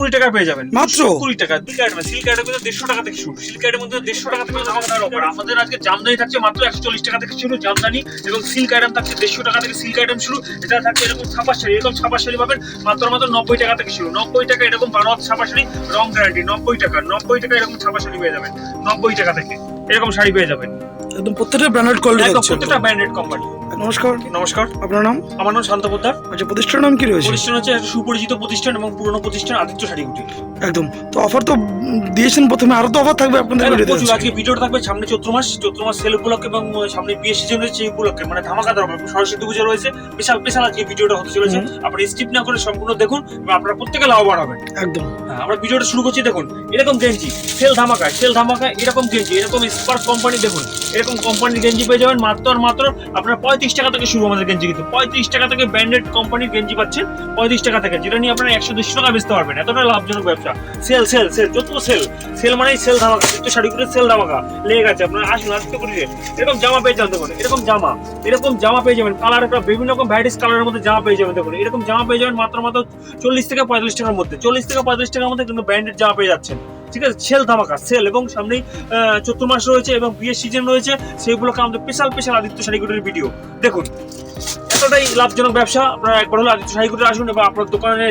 কুড়ি টাকা পেয়ে যাবেন। মাত্র? কুড়ি টাকা দুই আইটেম সিল্ক আইটেম কিন্তু দেড়শো টাকা থেকে শুরু। সিল্ক আইটেম মধ্যে দেড়শো টাকা থেকে আমাদের অফার আমাদের আজকে জামদানি থাকছে মাত্র একশো চল্লিশ টাকা থেকে শুরু জামদানি এবং সিল্ক আইটেম থাকছে দেড়শো টাকা থেকে সিল্ক আইটেম শুরু। এটা থাকছে এরকম ছাপা শাড়ি। এরকম ছাপা শাড়ি পাবেন মাত্র মাত্র নব্বই টাকা থেকে শুরু। নব্বই টাকা এরকম বারো ছাপা শাড়ি রং গ্যারান্টি নব্বই টাকা। নব্বই টাকা এরকম ছাপা শাড়ি পেয়ে যাবেন। নব্বই টাকা থেকে এরকম শাড়ি পেয়ে যাবেন। একদম প্রত্যেকটা ব্র্যান্ডেড কোয়ালিটি একদম প্রত্যেকটা ব্র্যান্ডেড কোম্পানি নমস্কার। নমস্কার। আপনার নাম? আমার নাম শান্ত পোদ্দার। আচ্ছা প্রতিষ্ঠানের নাম কি রয়েছে? প্রতিষ্ঠান হচ্ছে একটা সুপরিচিত প্রতিষ্ঠান এবং পুরনো প্রতিষ্ঠান আদিত্য শাড়ি কুটির একদম। তো অফার তো দিয়েছেন প্রথমে আরও তো অফার থাকবে আপনাদের একদম প্রচুর। আজকে ভিডিওটা থাকবে সামনে চৈত্র মাস। চৈত্র মাস সেল উপলক্ষে এবং সামনে বিয়ে সিজন রয়েছে সেই উপলক্ষে। মানে ধামাকা দেওয়া সরস্বতী পুজো রয়েছে। বিশাল বিশাল আজকে ভিডিওটা হতে চলেছে। আপনারা স্কিপ না করে সম্পূর্ণ দেখুন এবং আপনারা প্রত্যেকে লাভবান হবেন। একদম। হ্যাঁ, আমরা ভিডিওটা শুরু করছি দেখুন। এরকম গেঞ্জি সেল ধামাকা সেল ধামাকা এরকম গেঞ্জি এরকম স্পার্ক কোম্পানি দেখুন। এরকম কোম্পানির গেঞ্জি পেয়ে যাবেন। মাত্র আর মাত্র আপনার পঁয়ত্রিশ টাকা থেকে শুরু আমাদের গেঞ্জি কিন্তু। পঁয়ত্রিশ টাকা থেকে ব্র্যান্ডেড কোম্পানির গেঞ্জি পাচ্ছেন পঁয়ত্রিশ টাকা থেকে, যেটা নিয়ে আপনারা একশো দেড়শো টাকা বেচতে পারবেন। এতটা লাভজনক ব্যবসা। সেল সেল সেল, যত সেল। সেল মানেই সেল ধামাকা, যত শাড়ি করে সেল ধামাকা। লেগে গেছে আপনারা আসুন আসতে করি এরকম জামা পেয়ে যাবেন, দেখুন, এরকম জামা। এরকম জামা পেয়ে যাবেন, কালার একটা বিভিন্ন রকম ভ্যারাইটিস কালারের মধ্যে জামা পেয়ে যাবেন, দেখুন। এরকম জামা পেয়ে যাবেন মাত্র মাত্র চল্লিশ থেকে পঁয়তাল্লিশ টাকার মধ্যে। চল্লিশ থেকে পঁয়তাল্লিশ টাকার মধ্যে কিন্তু ব্র্যান্ডেড জামা পেয়ে যাচ্ছেন। ঠিক আছে সেল ধামাকা সেল এবং সামনেই চৈত্র মাস রয়েছে এবং বিয়ের সিজন রয়েছে সেইগুলোকে আমাদের স্পেশাল স্পেশাল আদিত্য শাড়িগুলোর ভিডিও দেখুন এতটাই লাভজনক ব্যবসা আপনারা একবার হলে আদিত্য শাড়িগুলো আসুন এবং আপনার দোকানে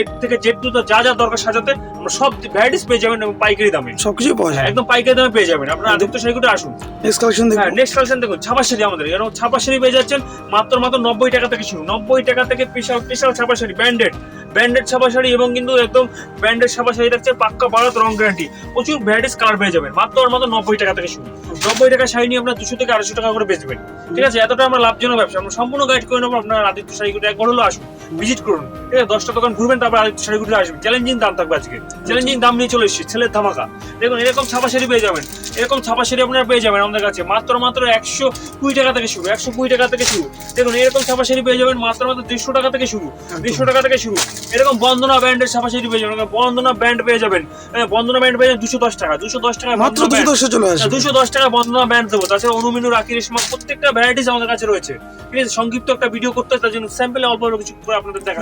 এর থেকে জেড দ্রুত যা যা দরকার সাজাতে আমরা সব ভ্যারাইটিস পেয়ে যাবেন এবং পাইকারি দামে। সবকিছু পাওয়া যায় একদম পাইকারি দামে পেয়ে যাবেন। আপনারা আদিত্য শাড়িগুলো আসুন। নেক্সট কালেকশন হ্যাঁ দেখুন নেক্সট কালেকশন দেখুন। ছাপা শাড়ি আমাদের এরকম ছাপা শাড়ি পেয়ে যাচ্ছেন। মাত্র মাত্র নব্বই টাকা থেকে শুরু। নব্বই টাকা থেকে স্পেশাল স্পেশাল ছাপা শাড়ি ব্র্যান্ডেড ব্র্যান্ডেড ছাপা শাড়ি এবং কিন্তু একদম ব্র্যান্ডেড ছাপা শাড়ি থাকছে পাক্কা ভারত রং গ্যারান্টি প্রচুর ভ্যারাইটিস কালার পেয়ে যাবেন। মাত্র আর মাত্র নব্বই টাকা থেকে শুরু। নব্বই টাকা শাড়ি নিয়ে আপনার দুশো থেকে আড়াইশো টাকা করে বেচবেন। ঠিক আছে? এতটা আমরা লাভজনক ব্যবসা। আমরা সম্পূর্ণ গাইড করে নেব। আপনার আদিত্য শাড়িগুলো একবার হলো আসুন। ভিজিট করুন। ঠিক আছে? দশটা দোকান ঘুরবেন, তারপর আদিত্য শাড়িগুলো আসবেন চ্যালেঞ্জিং দাম থাকবে আজকে। চ্যালেঞ্জিং দাম নিয়ে চলে এসেছি। ছেলের ধামাকা। দেখুন, এরকম ছাপা শাড়ি পেয়ে যাবেন। এরকম ছাপা শাড়ি আপনারা পেয়ে যাবেন আমাদের কাছে। মাত্র মাত্র একশো কুড়ি টাকা থেকে শুরু। একশো কুড়ি টাকা থেকে শুরু। দেখুন, এরকম ছাপা শাড়ি পেয়ে যাবেন মাত্র মাত্র দেড়শো টাকা থেকে শুরু। দেড়শো টাকা থেকে শুরু। এরকম বন্দনা ব্র্যান্ডের ছাপা শাড়ি পেয়ে যাবেন বন্দনা ব্র্যান্ড পেয়ে যাবেন। হ্যাঁ, বন্দনা ব্র্যান্ড পেয়ে যাবেন দুশো দশ টাকা দুশো দশ টাকা মাত্র দুশো দশে চলে আসবে। দুশো দশ টাকা বন্দনা ব্যান্ড দেবো। তাছাড়া অনুমিনু রাখি রেশমা প্রত্যেকটা ভ্যারাইটিস আমাদের কাছে রয়েছে। ঠিক আছে সংক্ষিপ্ত একটা ভিডিও করতে হয় তার জন্য স্যাম্পলে অল্প অল্প কিছু করে আপনাদের দেখা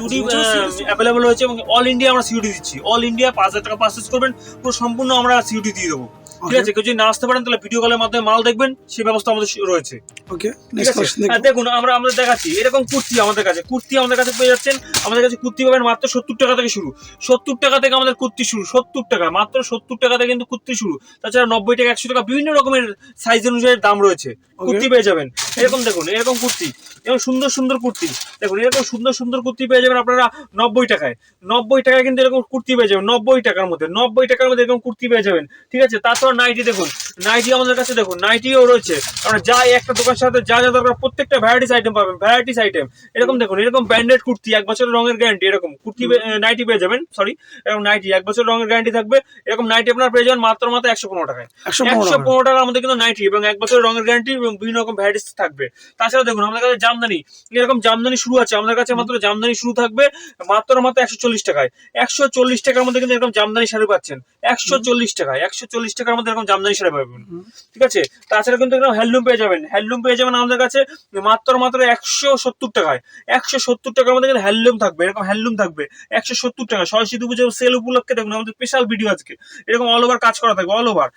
অ্যাভেলেবল হয়েছে এবং অল ইন্ডিয়া আমরা সিউডি দিচ্ছি। অল ইন্ডিয়া পাঁচ হাজার টাকা পারচেস করবেন পুরো সম্পূর্ণ আমরা সিউডি দিয়ে দেবো। ঠিক আছে কেউ যদি না আসতে পারেন তাহলে ভিডিও কলের মাধ্যমে মাল দেখবেন সেই ব্যবস্থা আমাদের রয়েছে। ওকে নেক্সট দেখুন আমরা আমাদের দেখাচ্ছি এরকম কুর্তি আমাদের কাছে কুর্তি আমাদের কাছে পেয়ে যাচ্ছেন আমাদের কাছে কুর্তি পাবেন মাত্র সত্তর টাকা থেকে শুরু। সত্তর টাকা থেকে আমাদের কুর্তি শুরু সত্তর টাকা মাত্র সত্তর টাকা থেকে কিন্তু কুর্তি শুরু। তাছাড়া নব্বই টাকা একশো টাকা বিভিন্ন রকমের সাইজ অনুযায়ী দাম রয়েছে। কুর্তি পেয়ে যাবেন। এরকম দেখুন, এরকম কুর্তি, এরকম সুন্দর সুন্দর কুর্তি। দেখুন, এরকম সুন্দর সুন্দর কুর্তি পেয়ে যাবেন আপনারা নব্বই টাকায়। নব্বই টাকায় কিন্তু এরকম কুর্তি পেয়ে যাবেন, নব্বই টাকার মধ্যে, নব্বই টাকার মধ্যে এরকম কুর্তি পেয়ে যাবেন। ঠিক আছে তাছাড়া নাইটি দেখুন নাইটি আমাদের কাছে দেখুন নাইটিও রয়েছে। আমরা যা একটা দোকানের সাথে যা যা দরকার প্রত্যেকটা ভ্যারাইটিস আইটেম পাবেন ভ্যারাইটিস আইটেম এরকম দেখুন এরকম ব্র্যান্ডেড কুর্তি এক বছরের রঙের গ্যারান্টি এরকম। কুর্তি নাইটি পেয়ে যাবেন সরি এরকম নাইটি এক বছর রঙের গ্যারান্টি থাকবে এরকম নাইটি আপনার পেয়ে যাবেন মাত্র মাত্র একশো পনেরো টাকায়। একশো পনেরো টাকার মধ্যে কিন্তু নাইটি এবং এক বছরের রঙের গ্যারান্টি এবং বিভিন্ন রকম ভ্যারাইটিস থাকবে। তাছাড়া দেখুন আমাদের কাছে জামদানি এরকম জামদানি শুরু আছে। আমাদের কাছে মাত্র জামদানি শুরু থাকবে মাত্র মাত্র একশো চল্লিশ টাকায়। একশো চল্লিশ টাকার মধ্যে কিন্তু এরকম জামদানি শাড়ি পাচ্ছেন। একশো চল্লিশ টাকায় একশো চল্লিশ টাকার মধ্যে এরকম জামদানি শাড়ি পাবেন। হুম। ঠিক আছে? তাছাড়া কিন্তু এরকম হ্যান্ডলুম পেয়ে যাবেন। হ্যান্ডলুম পেয়ে যাবেন আমাদের কাছে মাত্র মাত্র একশো সত্তর টাকায়। একশো সত্তর টাকার মধ্যে কিন্তু হ্যান্ডলুম থাকবে। এরকম হ্যান্ডলুম থাকবে। একশো সত্তর টাকা। সরস্বতী পুজো সেল উপলক্ষে দেখুন আমাদের স্পেশাল ভিডিও আজকে। এরকম অল ওভার কাজ করা থাকবে অল ওভার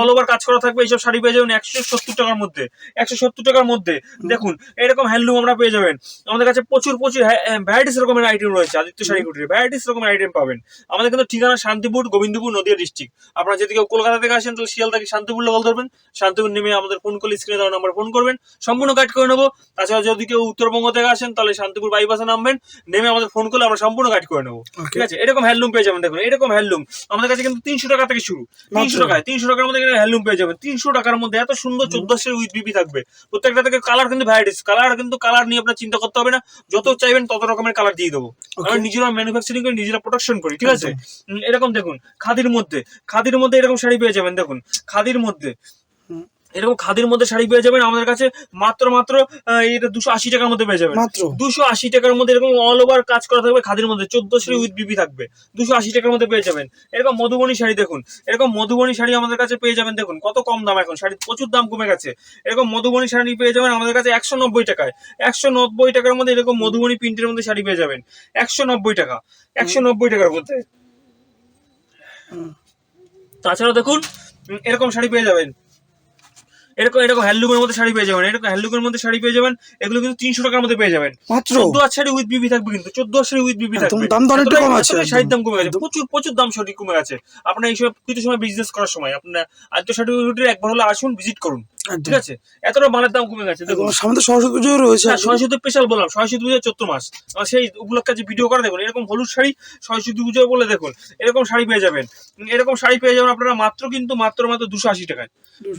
অল ওভার কাজ করা থাকবে এইসব শাড়ি পেয়ে যাবেন একশো সত্তর টাকার মধ্যে। একশো সত্তর টাকার মধ্যে। দেখুন এরকম হ্যান্ডলুম আমরা পেয়ে যাবেন। আমাদের কাছে প্রচুর প্রচুর ভ্যারাইটিস রকমের আইটেম রয়েছে আদিত্য শাড়ি কুটির। ভ্যারাইটিস রকমের আইটেম পাবেন। আমাদের কিন্তু ঠিকানা শান্তিপুর গোবিন্দপুর নদিয়া ডিস্ট্রিক্ট আপনারা যদি কেউ কলকাতা থেকে আসেন তাহলে শিয়াল থেকে শান্তিপুর কল ধরবেন। শান্তিপুর নেমে আমাদের ফোন করলে স্ক্রিনে দেওয়া নাম্বার ফোন করবেন। সম্পূর্ণ গাইড করে নেব। তাছাড়া যদি কেউ উত্তরবঙ্গ থেকে আসেন তাহলে শান্তিপুর বাইপাসে নামবেন। নেমে আমাদের ফোন করলে আমরা সম্পূর্ণ গাইড করে নেব। ঠিক আছে? এরকম হ্যান্ডলুম পেয়ে যাবেন দেখুন। এরকম হ্যান্ডলুম আমাদের কাছে কিন্তু তিনশো টাকা থেকে শুরু। তিনশো টাকায় তিনশো টাকার মধ্যে হ্যান্ডলুম পেয়ে যাবেন। তিনশো টাকার মধ্যে এত সুন্দর চোদ্দশের উইথ বিপি থাকবে। প্রত্যেকটা থেকে কালার কিন্তু ভ্যারাইটিস কালার কিন্তু কালার নিয়ে আপনার চিন্তা করতে হবে না। যত চাইবেন তত রকমের কালার দিয়ে দেবো। আমরা নিজেরা ম্যানুফ্যাকচারিং করে নিজেরা প্রোডাকশন করি ঠিক আছে? এরকম দেখুন খাদির মধ্যে। খাদির মধ্যে এরকম শাড়ি পেয়ে যাবেন দেখুন। খাদির মধ্যে। এরকম খাদির মধ্যে শাড়ি পেয়ে যাবেন আমাদের কাছে মাত্র মাত্র এটা দুশো আশি টাকার মধ্যে পেয়ে যাবেন। মাত্র? দুশো আশি টাকার মধ্যে এরকম অল ওভার কাজ করা থাকবে খাদির মধ্যে। চোদ্দশো উইথ বিবি থাকবে। দুশো আশি টাকার মধ্যে পেয়ে যাবেন। এরকম মধুবনী শাড়ি দেখুন। এরকম মধুবনী শাড়ি আমাদের কাছে পেয়ে যাবেন দেখুন কত কম দাম এখন। শাড়ির প্রচুর দাম কমে গেছে। এরকম মধুবনী শাড়ি পেয়ে যাবেন আমাদের কাছে একশো নব্বই টাকায়। একশো নব্বই টাকার মধ্যে এরকম মধুবনী প্রিন্টের মধ্যে শাড়ি পেয়ে যাবেন। একশো নব্বই টাকা। একশো নব্বই টাকার মধ্যে। তাছাড়া দেখুন এরকম শাড়ি পেয়ে যাবেন। এরকম এরকম হ্যান্ডলুমের মধ্যে শাড়ি পেয়ে যাবেন। এরকম হ্যান্ডলুমের মধ্যে শাড়ি পেয়ে যাবেন। এগুলো কিন্তু তিনশো টাকার মধ্যে পেয়ে যাবেন। মাত্র? চোদ্দ হাজার শাড়ি উইথ বিবি থাকবে কিন্তু। চোদ্দ হাজার শাড়ি উইথ বিবি থাকবে। দাম তো অনেকটা কম আছে। শাড়ির দাম কমে গেছে। প্রচুর প্রচুর দাম শাড়ি কমে গেছে। আপনার এইসব কিছু সময় বিজনেস করার সময় আপনার আদ্য শাড়ি একবার হলে আসুন ভিজিট করুন। ঠিক আছে? এতটা মালের দাম কমে গেছে দেখুন। সামনে সরস্বতী পুজো রয়েছে হ্যাঁ সরস্বতী স্পেশাল বললাম সরস্বতী পুজো চোদ্দ মাস। সেই উপলক্ষে যে ভিডিও করে দেখুন এরকম হলুদ শাড়ি সরস্বতী পুজো বলে দেখুন এরকম শাড়ি পেয়ে যাবেন। এরকম শাড়ি পেয়ে যাবেন আপনারা মাত্র কিন্তু মাত্র মাত্র দুশো আশি টাকায়।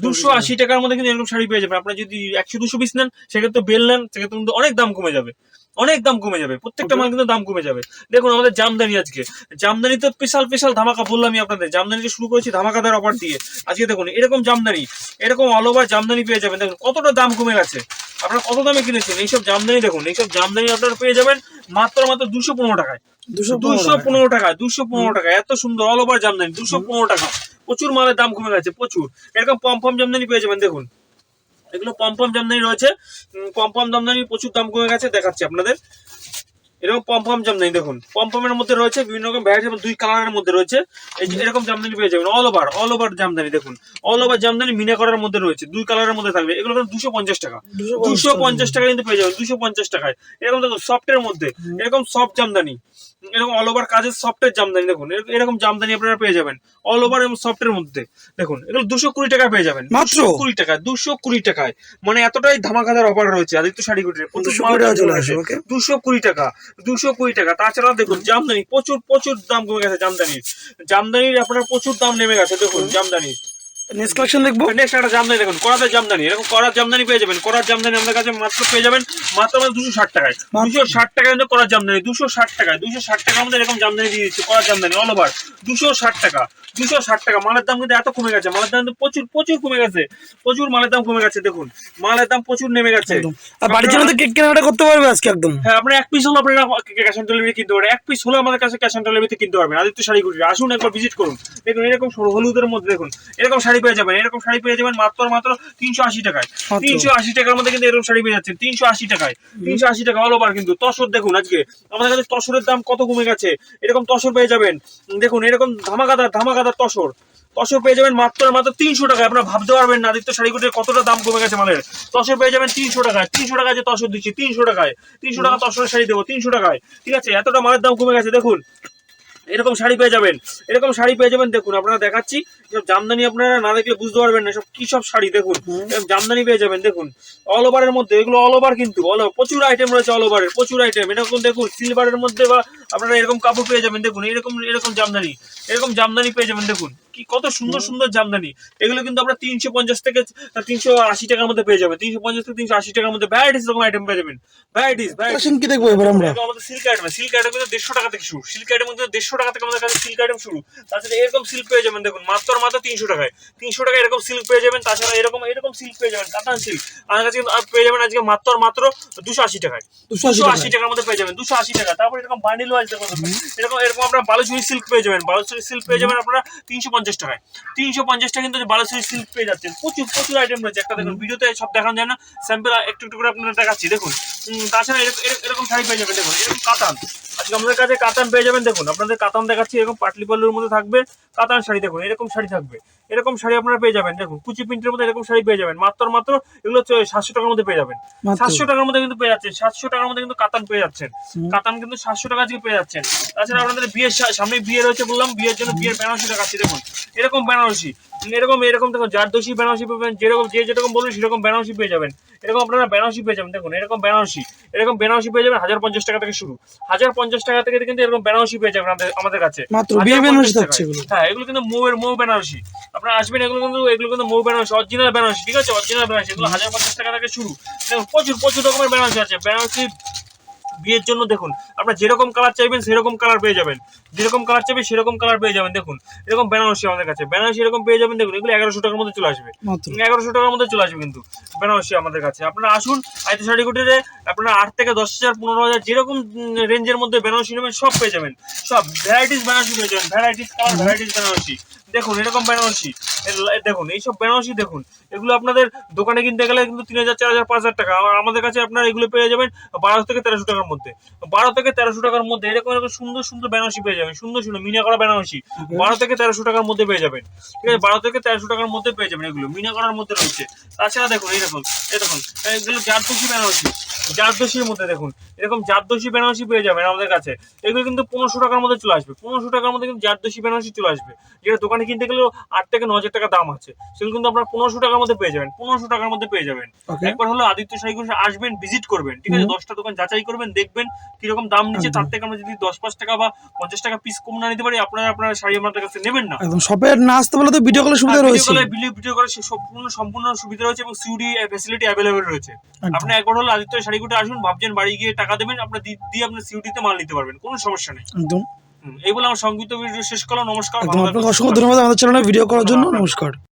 দুশো আশি টাকার মধ্যে কিন্তু এরকম শাড়ি পেয়ে যাবেন। আপনারা যদি একশো দুশো পিস নেন সেক্ষেত্রে বেল নেন সেক্ষেত্রে কিন্তু অনেক দাম কমে যাবে। অনেক দাম কমে যাবে প্রত্যেকটা মাল কিন্তু দাম কমে যাবে। দেখুন আমাদের জামদানি আজকে। জামদানি তো স্পেশাল স্পেশাল ধামাকা বললামই আপনাদের। জামদানিতে শুরু করেছি ধামাকা ধামাকাদার অফার দিয়ে। আজকে দেখুন এরকম জামদানি এরকম অল ওভার জামদানি পেয়ে যাবেন। দেখুন কতটা দাম কমে গেছে। আপনারা কত দামে কিনেছেন? এইসব জামদানি দেখুন এইসব জামদানি আপনারা পেয়ে যাবেন মাত্র মাত্র দুশো পনেরো টাকায়। দুশো দুশো পনেরো টাকা দুশো পনেরো টাকা এত সুন্দর অল ওভার জামদানি দুশো পনেরো টাকা। প্রচুর মালের দাম কমে গেছে প্রচুর। এরকম পম্পম জামদানি পেয়ে যাবেন দেখুন। এগুলো পম্পম জামদানি রয়েছে। পম্পম জামদানি প্রচুর দাম কমে গেছে দেখাচ্ছি আপনাদের। এরকম পম্পম জামদানি দেখুন। পম্পমের মধ্যে রয়েছে বিভিন্ন রকম ভ্যারাইটি দুই কালারের মধ্যে রয়েছে। এই এরকম জামদানি পেয়ে যাবেন all over all over Jamdani দেখুন। অল ওভার জামদানি মিনা করার মধ্যে রয়েছে দুই কালারের মধ্যে থাকবে। এগুলো কিন্তু দুশো পঞ্চাশ টাকা। দুশো পঞ্চাশ। টাকা কিন্তু পেয়ে যাবেন দুশো পঞ্চাশ টাকায়। এরকম দেখুন সফটের মধ্যে এরকম সফট জামদানি এরকম অল ওভার কাজের সফটের জামদানি দেখুন এরকম- জামদানি আপনারা পেয়ে যাবেন অল ওভার এবং সফটের মধ্যে। দেখুন এগুলো দুশো কুড়ি টাকায় পেয়ে যাবেন মাত্র? কুড়ি টাকায় দুশো কুড়ি টাকায়। মানে এতটাই ধামাকাদার অফার রয়েছে আদিত্য শাড়ি কুটিরে টাকা দুশো কুড়ি টাকা দুশো কুড়ি টাকা। তাছাড়া দেখুন জামদানি প্রচুর প্রচুর দাম কমে গেছে জামদানির। জামদানির আপনার প্রচুর দাম নেমে গেছে দেখুন জামদানির। নেক্সট কালেকশন দেখব নেক্সট একটা জামদানি দেখুন করাতের জামদানি। এরকম করার জামদানি পেয়ে যাবেন করার জামদানি আমাদের কাছে মাত্র পেয়ে যাবেন মাত্র মাত্র দুশো ষাট টাকায়। দুশো ষাট টাকায় কিন্তু করার জামদানি দুশো ষাট টাকায় দুশো ষাট টাকা আমাদের এরকম জামদানি দিয়ে দিচ্ছি করার জামদানি অল ওভার দুশো ষাট টাকা দুশো ষাট টাকা। মালের দাম কিন্তু এত কমে গেছে মালের দাম কিন্তু প্রচুর প্রচুর কমে গেছে প্রচুর মালের দাম কমে গেছে দেখুন। মালের দাম প্রচুর নেমে গেছে। আর বাড়ির জন্য কেক কেনাকাটা করতে পারবে আজকে একদম। হ্যাঁ আপনার এক পিস হলো আপনারা ক্যাশ অন ডেলিভারি কিনতে পারেন এক পিস হলো আমাদের কাছে ক্যাশ অন ডেলিভারিতে কিনতে পারবেন। আদিত্য শাড়ি আসুন একবার ভিজিট করুন। দেখুন এরকম সরু হলুদের মধ্যে দেখুন এরকম শাড়ি পেয়ে যাবেন। এরকম শাড়ি পেয়ে যাবেন মাত্র মাত্র তিনশো আশি টাকায়। তিনশো আশি টাকার মধ্যে কিন্তু এরকম শাড়ি পেয়ে যাচ্ছেন। তিনশো আশি টাকায়। তিনশো আশি টাকা অল ওভার কিন্তু। তসর দেখুন আজকে। আমাদের কাছে তসরের দাম কত কমে গেছে? এরকম তসর পেয়ে যাবেন। দেখুন এরকম ধামাকাদার ধামাকাদার তসর। তসর পেয়ে যাবেন মাত্র মাত্র তিনশো টাকায়। আপনারা ভাবতে পারবেন না আদিত্য শাড়ি কুটির কতটা দাম কমে গেছে মালের। তসর পেয়ে যাবেন তিনশো টাকায়। তিনশো টাকায় যে তসর দিচ্ছি তিনশো টাকায়। তিনশো টাকা তসরের শাড়ি দেবো তিনশো টাকায়। ঠিক আছে? এতটা মালের দাম কমে গেছে। দেখুন এরকম শাড়ি পেয়ে যাবেন। এরকম শাড়ি পেয়ে যাবেন দেখুন আপনারা দেখাচ্ছি। সব জামদানি আপনারা না দেখলে বুঝতে পারবেন না সব কি সব শাড়ি দেখুন। জামদানি পেয়ে যাবেন দেখুন। অল ওভারের মধ্যে এগুলো অল ওভার কিন্তু অল প্রচুর আইটেম রয়েছে অল ওভারের প্রচুর আইটেম এরকম দেখুন সিলভারের মধ্যে বা আপনারা এরকম কাপড় পেয়ে যাবেন দেখুন এরকম এরকম জামদানি এরকম জামদানি পেয়ে যাবেন দেখুন। কি? কত সুন্দর সুন্দর জামদানি। এগুলো কিন্তু আমরা তিনশো পঞ্চাশ থেকে তিনশো আশি টাকার মধ্যে পেয়ে যাবেন তিনশো পঞ্চাশ থেকে তিনশো আশি টাকার মধ্যে ভ্যারাইটিস রকম আইটেম পেয়ে যাবেন। ভ্যারাইটিস কি দেখব এবার আমরা? আমাদের সিল্ক আইটেম সিল্ক আইটেম কিন্তু দেড়শো টাকা থেকে শুরু। সিল্ক আইটেম কিন্তু দেড়শো টাকা থেকে আমাদের কাছে সিল্ক আইটেম শুরু। তাছাড়া এরকম সিল্ক পেয়ে যাবেন দেখুন মাত্র মাত্র তিনশো টাকায়। তিনশো টাকা এরকম সিল্ক পেয়ে যাবেন তাছাড়া এরকম এরকম সিল্ক পেয়ে যাবেন কাতান সিল্ক আমার কাছে কিন্তু পেয়ে যাবেন আজকে মাত্র মাত্র দুশো আশি টাকায়। দুশো আশি টাকার মধ্যে পেয়ে যাবেন দুশো আশি টাকা। তারপর এরকম বান্ডিল ওয়াইজ দেখুন এরকম এরকম আপনার বালুচুরি সিল্ক পেয়ে যাবেন। বালুচুরি সিল্ক পেয়ে যাবেন আপনারা তিনশো পঞ্চাশ টাকায় তিনশো পঞ্চাশ টাকা কিন্তু বালুচুরি সিল্ক পেয়ে যাচ্ছেন। প্রচুর প্রচুর আইটেম রয়েছে। একটা দেখুন ভিডিওতে সব দেখানো যায় না। স্যাম্পেল একটু একটু করে আপনারা দেখাচ্ছি। দেখুন তাছাড়া এরকম শাড়ি পেয়ে যাবেন দেখুন এরকম কাতান। আজকে আমাদের কাছে কাতান পেয়ে যাবেন দেখুন আপনাদের কাতান দেখাচ্ছি এরকম পাটলি পাল্লুর মধ্যে থাকবে কাতান শাড়ি দেখুন এরকম শাড়ি থাকবে। এরকম শাড়ি আপনারা পেয়ে যাবেন দেখুন কুচি প্রিন্টের মধ্যে এরকম শাড়ি পেয়ে যাবেন মাত্র মাত্র এগুলো সাতশো টাকার মধ্যে পেয়ে যাবেন। সাতশো টাকার মধ্যে কিন্তু পেয়ে যাচ্ছেন সাতশো টাকার মধ্যে কিন্তু কাতান পেয়ে যাচ্ছেন। কাতান কিন্তু সাতশো টাকা আজকে পেয়ে যাচ্ছেন। তাছাড়া আপনাদের বিয়ের সামনে বিয়ে রয়েছে বললাম বিয়ের জন্য বিয়ের বেনারসি দেখাচ্ছি দেখুন এরকম বেনারসি। এরকম এরকম দেখুন যার দোষী বেনারসি পাবেন যেরকম যে যেরকম বলবেন সেরকম বেনারসি পেয়ে যাবেন। এরকম আপনারা বেনারসি পেয়ে যাবেন দেখুন এরকম বেনারসি এরকম বেনারসি পেয়ে যাবেন হাজার পঞ্চাশ টাকা থেকে শুরু। হাজার পঞ্চাশ টাকা থেকে কিন্তু এরকম বেনারসি পেয়ে যাবেন আমাদের- আমাদের কাছে। মাত্র বিয়ে বেনারসি থাকছে হ্যাঁ এগুলো কিন্তু মৌয়ের মৌ বেনারসি। আপনারা আসবেন এগুলো কিন্তু এগুলো কিন্তু মৌ বেনারসি অরিজিনাল বেনারসি ঠিক আছে? অরিজিনাল বেনারসি এগুলো হাজার পঞ্চাশ টাকা থেকে শুরু। দেখুন প্রচুর প্রচুর রকমের বেনারসি আছে। বেনারসি বিয়ের জন্য দেখুন আপনার যেরকম কালার চাইবেন সেরকম কালার পেয়ে যাবেন। যেরকম কালার চাইবেন সেরকম কালার পেয়ে যাবেন দেখুন। এরকম বেনারসি আমাদের কাছে। বেনারসি এরকম পেয়ে যাবেন দেখুন এগুলো এগারোশো টাকার মধ্যে চলে আসবে। এগারোশো টাকার মধ্যে চলে আসবে কিন্তু বেনারসি আমাদের কাছে। আপনারা আসুন আইতে শাড়ি কুটিরে আপনারা আট থেকে দশ হাজার পনেরো হাজার যেরকম রেঞ্জের মধ্যে বেনারসি নেবেন সব পেয়ে যাবেন। সব ভ্যারাইটিস বেনারসি পেয়ে যাবেন। Varieties colour varieties Banarasi. দেখুন এরকম বেনারসি। দেখুন এইসব বেনারসি দেখুন। এগুলো আপনাদের দোকানে কিনতে গেলে কিন্তু তিন হাজার চার হাজার পাঁচ হাজার টাকা। আর আমাদের কাছে আপনারা এগুলো পেয়ে যাবেন বারোশো থেকে তেরোশো টাকার মধ্যে। বারো থেকে তেরোশো টাকার মধ্যে এরকম এরকম সুন্দর সুন্দর বেনারসি পেয়ে যাবেন। সুন্দর সুন্দর মিনা করা বেনারসি বারো থেকে তেরোশো টাকার মধ্যে পেয়ে যাবেন। ঠিক আছে বারো থেকে তেরোশো টাকার মধ্যে পেয়ে যাবেন এগুলো। মিনা করার মধ্যে রয়েছে। তাছাড়া দেখুন এই দেখুন এই দেখুন এগুলো জারদোষী বেনারসি। জারদোষীর মধ্যে দেখুন এরকম জারদোষী বেনারসি পেয়ে যাবেন আমাদের কাছে। এগুলো কিন্তু পনেরোশো টাকার মধ্যে চলে আসবে। পনেরোশো টাকার মধ্যে কিন্তু জারদোষী বেনারসি চলে আসবে। যেটা দোকানে কিনতে গেলেও আট থেকে ন হাজার টাকা দাম আছে। সেগুলো কিন্তু আপনার পনেরোশো টাকার মধ্যে পেয়ে যাবেন পনেরোশো টাকার মধ্যে পেয়ে যাবেন। একবার হলো আদিত্য শাড়িগুলো আসবেন ভিজিট করবেন ঠিক আছে? দশটা দোকান যাচাই করবেন দেখবেন কীরকম দাম নিচ্ছে তার থেকে আমরা যদি দশ পাঁচ টাকা বা পঞ্চাশ টাকা পিস কম না নিতে পারি আপনারা আপনার শাড়ি আমাদের কাছে নেবেন না। একদম শপে না আসতে বলে তো ভিডিও কলের সুবিধা রয়েছে। ভিডিও ভিডিও করে সে সম্পূর্ণ সম্পূর্ণ সুবিধা রয়েছে এবং সিউডি ফ্যাসিলিটি অ্যাভেলেবেল রয়েছে। আপনি একবার হলো আদিত্য শাড়িগুলো আসুন ভাবছেন বাড়ি গিয়ে টাকা দেবেন আপনার দি- দিয়ে আপনি সিউডিতে মাল নিতে পারবেন কোনো সমস্যা নেই। একদম। এই বলে আমার সংগীত ভিডিও শেষ করলাম নমস্কার আপনাকে অসংখ্য ধন্যবাদ আমাদের চ্যানেলে ভিডিও করার জন্য নমস্কার।